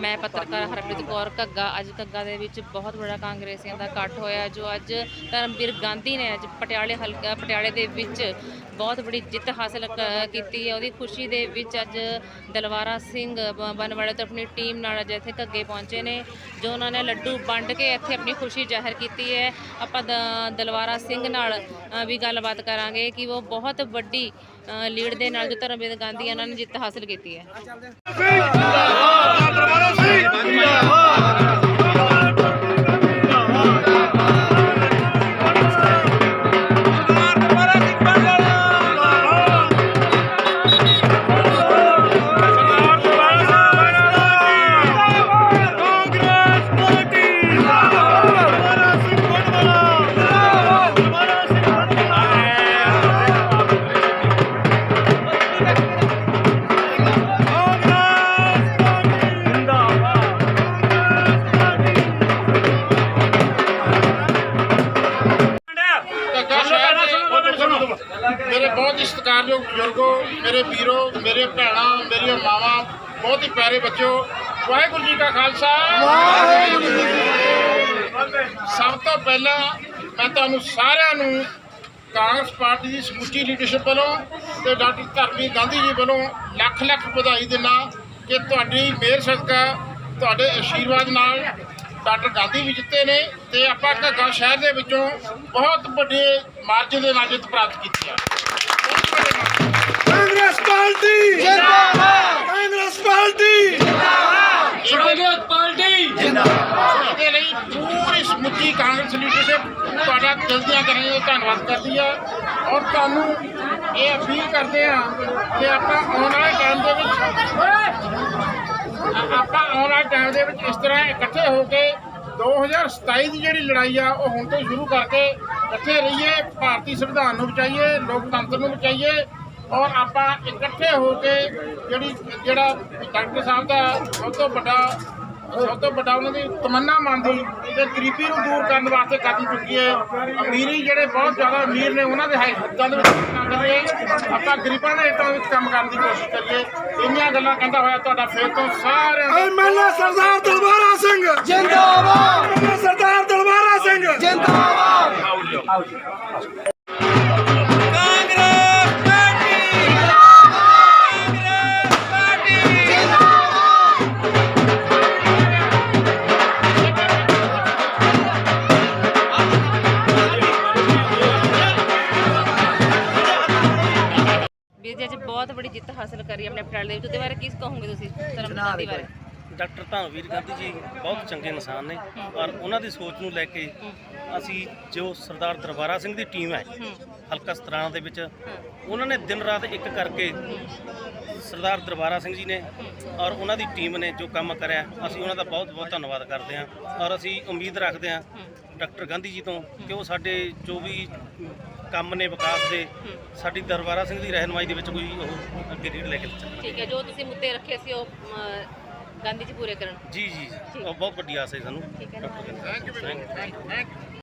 ਮੈਂ ਪੱਤਰਕਾਰ ਹਰਪ੍ਰੀਤ ਕੌਰ ਘੱਗਾ। ਅੱਜ ਘੱਗਾ ਦੇ ਵਿੱਚ ਬਹੁਤ ਬੜਾ ਕਾਂਗਰਸੀਆਂ ਦਾ ਇਕੱਠ ਹੋਇਆ, ਜੋ ਅੱਜ ਧਰਮਵੀਰ ਗਾਂਧੀ ਨੇ ਅੱਜ ਪਟਿਆਲੇ ਹਲਕਾ, ਪਟਿਆਲੇ ਦੇ ਵਿੱਚ ਬਹੁਤ ਬੜੀ ਜਿੱਤ ਹਾਸਲ ਕ- ਕੀਤੀ ਹੈ। ਉਹਦੀ ਖੁਸ਼ੀ ਦੇ ਵਿੱਚ ਅੱਜ ਦਲਵਾਰਾ ਸਿੰਘ ਬ- ਬਨਵਾੜੇ ਤੋਂ ਆਪਣੀ ਟੀਮ ਨਾਲ ਅੱਜ ਇੱਥੇ ਘੱਗੇ ਪਹੁੰਚੇ ਨੇ, ਜੋ ਉਹਨਾਂ ਨੇ ਲੱਡੂ ਵੰਡ ਕੇ ਇੱਥੇ ਆਪਣੀ ਖੁਸ਼ੀ ਜ਼ਾਹਿਰ ਕੀਤੀ ਹੈ। ਆਪਾਂ ਦ- ਦਲਵਾਰਾ ਸਿੰਘ ਨਾਲ ਵੀ ਗੱਲਬਾਤ ਕਰਾਂਗੇ ਕਿ ਉਹ ਬਹੁਤ ਵੱਡੀ ਲੀਡ ਦੇ ਨਾਲ ਜੋ ਧਰਮਵੀਰ ਗਾਂਧੀ ਹੈ, ਉਹਨਾਂ ਨੇ ਜਿੱਤ ਹਾਸਲ ਕੀਤੀ ਹੈ। ਦੇ ਮੇਰੇ ਬਹੁਤ ਹੀ ਸਤਿਕਾਰਯੋਗ ਬਜ਼ੁਰਗੋ ਮੇਰੇ ਵੀਰੋ ਮੇਰੇ ਭੈਣਾਂ ਮੇਰੀਆਂ ਮਾਵਾਂ ਬਹੁਤ ਹੀ ਪਿਆਰੇ ਬੱਚਿਓ ਵਾਹਿਗੁਰੂ ਜੀ ਕਾ ਖਾਲਸਾ। ਵਾਹਿਗੁਰੂ ਜੀ ਕੀ ਫਤਿਹ। ਸਭ ਤੋਂ ਪਹਿਲਾਂ ਮੈਂ ਤੁਹਾਨੂੰ ਸਾਰਿਆਂ ਨੂੰ ਕਾਂਗਰਸ ਪਾਰਟੀ ਦੀ ਸਮੁੱਚੀ ਲੀਡਰਸ਼ਿਪ ਵੱਲੋਂ ਤੇ ਡਾਕਟਰ ਧਰਮਵੀਰ ਗਾਂਧੀ ਜੀ ਵੱਲੋਂ ਲੱਖ ਲੱਖ ਵਧਾਈ ਦਿੰਦਾ ਕਿ ਤੁਹਾਡੀ ਮਿਹਰ ਸਦਕਾ ਤੁਹਾਡੇ ਆਸ਼ੀਰਵਾਦ ਨਾਲ ਡਾਕਟਰ ਗਾਂਧੀ ਵੀ ਜਿੱਤੇ ਨੇ ਤੇ ਆਪਾਂ ਘੱਗਾ ਸ਼ਹਿਰ ਦੇ ਵਿੱਚੋਂ ਬਹੁਤ ਵੱਡੇ ਮਾਰਜਨ ਦੇ ਨਾਲ ਜਿੱਤ ਪ੍ਰਾਪਤ ਕੀਤੀ ਆ। ਕਾਂਗਰਸ ਪਾਰਟੀ! ਜਿੰਦਾਬਾਦ! ਕਾਂਗਰਸ ਪਾਰਟੀ! ਕਾਂਗਰਸ ਪਾਰਟੀ! ਜਿੰਦਾਬਾਦ! ਇਹਦੇ ਲਈ ਪੂਰੀ ਸਮੁੱਚੀ ਕਾਂਗਰਸ ਲੀਡਰਸ਼ਿਪ ਤੁਹਾਡਾ ਦਿਲ ਦੀਆਂ ਕਰਾਂਗੇ ਧੰਨਵਾਦ ਕਰਦੀ ਆ। ਔਰ ਤੁਹਾਨੂੰ ਇਹ ਅਪੀਲ ਕਰਦੇ ਆ ਕਿ ਆਪਾਂ ਆਉਣ ਵਾਲੇ ਟਾਈਮ ਦੇ ਵਿੱਚ ਆਪਾਂ ਆਉਣ ਵਾਲੇ ਟਾਈਮ ਦੇ ਵਿੱਚ ਇਸ ਤਰ੍ਹਾਂ ਇਕੱਠੇ ਹੋ ਕੇ 2027 ਦੀ ਜਿਹੜੀ ਲੜਾਈ ਆ, ਉਹ ਹੁਣ ਤੋਂ ਸ਼ੁਰੂ ਕਰਕੇ ਇਕੱਠੇ ਰਹੀਏ, ਭਾਰਤੀ ਸੰਵਿਧਾਨ ਨੂੰ ਬਚਾਈਏ, ਲੋਕਤੰਤਰ ਨੂੰ ਬਚਾਈਏ ਔਰ ਆਪਾਂ ਇਕੱਠੇ ਹੋ ਕੇ ਜਿਹੜੀ, ਜਿਹੜਾ ਡਾਕਟਰ ਸਾਹਿਬ ਦਾ ਸਭ ਤੋਂ ਵੱਡਾ ਸਭ ਤੋਂ ਵੱਡਾ ਉਹਨਾਂ ਦੀ ਤਮੰਨਾ ਮੰਨਦੀ ਤੇ ਗਰੀਬੀ ਨੂੰ ਦੂਰ ਕਰਨ ਵਾਸਤੇ ਕਦਮ ਚੁੱਕੀਏ ਅਮੀਰੀ ਜਿਹੜੇ ਬਹੁਤ ਜ਼ਿਆਦਾ ਅਮੀਰ ਨੇ ਉਹਨਾਂ ਦੇ ਹਿੱਤਾਂ ਦੇ ਵਿੱਚ ਕੰਮ ਕਰੀਏ ਆਪਾਂ ਗਰੀਬਾਂ ਦੇ ਹਿੱਤਾਂ ਵਿੱਚ ਕੰਮ ਕਰਨ ਦੀ ਕੋਸ਼ਿਸ਼ ਕਰੀਏ। ਇੰਨੀਆਂ ਗੱਲਾਂ ਕਹਿੰਦਾ ਹੋਇਆ ਤੁਹਾਡਾ ਫੇਰ ਤੋਂ ਸਾਰਿਆਂ ਦਾ ਐਮਐਲਏ ਸਰਦਾਰ ਦਲਵਾਰਾ ਸਿੰਘ। ਜਿੰਦਾਬਾਦ। ਸਰਦਾਰ ਦਲਵਾਰਾ ਸਿੰਘ। ਜਿੰਦਾਬਾਦ। ਵੀਰ ਜੀ ਅੱਜ ਬਹੁਤ ਵੱਡੀ ਜਿੱਤ ਹਾਸਲ ਕਰੀ ਆਪਣੇ ਪਟਿਆਲੇ ਦੇ ਵਿੱਚ। ਉਹਦੇ ਬਾਰੇ ਕੀ ਕਹੋਗੇ ਤੁਸੀਂ ਧਰਮਵੀਰ ਗਾਂਧੀ ਬਾਰੇ? ਡਾਕਟਰ ਧਾਮਵੀਰ ਗਾਂਧੀ ਜੀ ਬਹੁਤ ਚੰਗੇ ਇਨਸਾਨ ਨੇ ਔਰ ਉਹਨਾਂ ਦੀ ਸੋਚ ਨੂੰ ਲੈ ਕੇ ਅਸੀਂ ਜੋ ਸਰਦਾਰ ਦਰਬਾਰਾ ਸਿੰਘ ਦੀ ਟੀਮ ਹੈ, ਹਲਕਾ ਸਤਰਾਣਾ ਦੇ ਵਿੱਚ, ਉਹਨਾਂ ਨੇ ਦਿਨ ਰਾਤ ਇੱਕ ਕਰਕੇ ਸਰਦਾਰ ਦਰਬਾਰਾ ਸਿੰਘ ਜੀ ਨੇ ਔਰ ਉਹਨਾਂ ਦੀ ਟੀਮ ਨੇ ਜੋ ਕੰਮ ਕਰਿਆ, ਅਸੀਂ ਉਹਨਾਂ ਦਾ ਬਹੁਤ ਬਹੁਤ ਧੰਨਵਾਦ ਕਰਦੇ ਹਾਂ ਔਰ ਅਸੀਂ ਉਮੀਦ ਰੱਖਦੇ ਹਾਂ ਡਾਕਟਰ ਗਾਂਧੀ ਜੀ ਤੋਂ ਕਿ ਉਹ ਸਾਡੇ ਜੋ ਵੀ ਕੰਮ ਨੇ ਵਿਕਾਸ ਦੇ, ਸਾਡੀ ਦਰਬਾਰਾ ਸਿੰਘ ਦੀ ਰਹਿਨਮਾਈ ਦੇ ਵਿੱਚ ਕੋਈ ਉਹ ਅੱਗੇ ਰੀਡ ਲੈ ਕੇ ਚੱਲਣ। ਠੀਕ ਹੈ, ਜੋ ਤੁਸੀਂ ਮੁੱਦੇ ਰੱਖੇ ਸੀ ਉਹ ਗਾਂਧੀ ਜੀ ਪੂਰੇ ਕਰਨ। ਜੀ ਜੀ ਉਹ ਬਹੁਤ ਵੱਡੀ ਆਸ ਹੈ ਸਾਨੂੰ। ਠੀਕ ਹੈ। you. Thank you